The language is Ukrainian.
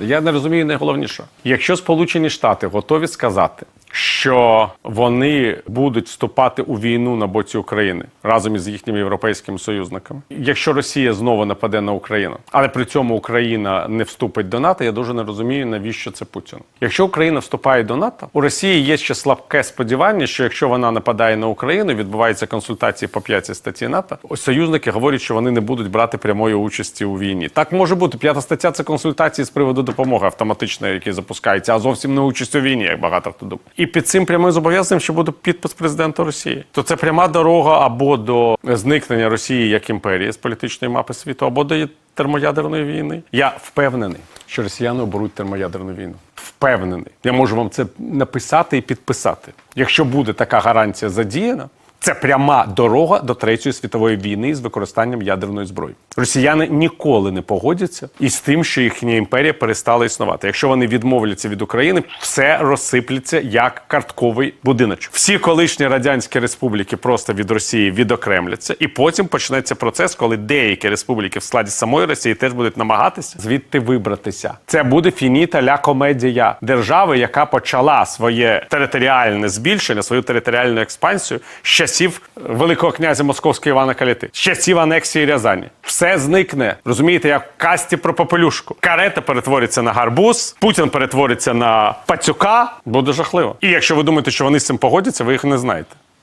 Я не розумію найголовніше. Якщо Сполучені Штати готові сказати, що вони будуть вступати у війну на боці України разом із їхніми європейськими союзниками, якщо Росія знову нападе на Україну, але при цьому Україна не вступить до НАТО, я дуже не розумію, навіщо це Путіну. Якщо Україна вступає до НАТО, у Росії є ще слабке сподівання, що якщо вона нападає на Україну, відбуваються консультації по п'ятій статті НАТО. Ось союзники говорять, що вони не будуть брати прямої участі у війні. Так може бути. П'ята стаття це консультації з приводу допомоги автоматичної, які запускаються, а зовсім не участь у війні, як багато хто думає. І під цим прямим зобов'язанням ще буде підпис президента Росії. То це пряма дорога або до зникнення Росії як імперії з політичної мапи світу, або до термоядерної війни. Я впевнений, що росіяни оберуть термоядерну війну. Впевнений. Я можу вам це написати і підписати. Якщо буде така гарантія задіяна. Це пряма дорога до третьої світової війни з використанням ядерної зброї. Росіяни ніколи не погодяться із тим, що їхня імперія перестала існувати. Якщо вони відмовляться від України, все розсиплеться як картковий будиночок. Всі колишні радянські республіки просто від Росії відокремляться, і потім почнеться процес, коли деякі республіки в складі самої Росії теж будуть намагатися звідти вибратися. Це буде фініта ля комедія держави, яка почала своє територіальне збільшення, свою територіальну експансію з часів Великого князя Московського Івана Каліти, з часів анексії Рязані. Все зникне. Розумієте, як в касті про попелюшку. Карета перетвориться на гарбуз, Путін перетвориться на пацюка. Буде жахливо. І якщо ви думаєте, що вони з цим погодяться, ви їх не знаєте.